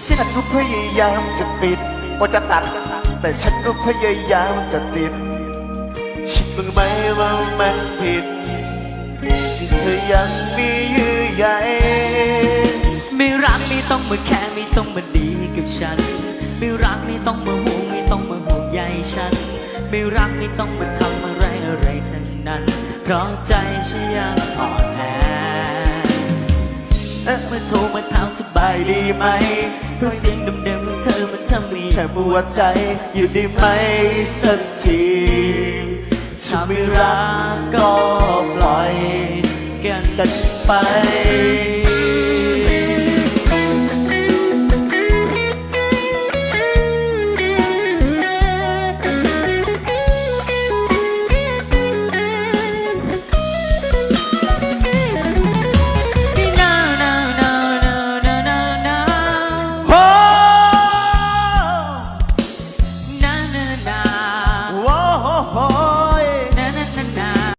ฉันก็พยายามจะปิดว่าจะตัด แต่ฉันก็พยายามจะติดคิดบ้างไหมว่ามันผิด ที่เธอยังมีเยื่อใยไม่รักไม่ต้องมาแค่ไม่ต้องมาดีกับฉัน ไม่รักไม่ต้องมาห่วงไม่ต้องมาห่วงใยฉัน ไม่รักไม่ต้องมาทำอะไรอะไรทั้งนั้น เพราะใจฉันยังอ่อน เออมาโทรมาถามสบายดีไหม เพราะเสียงเดิมๆของเธอมันทำให้แค่ปวดใจ อยู่ดีไหมสักทีถ้าไม่รักก็ปล่อยกันกันไป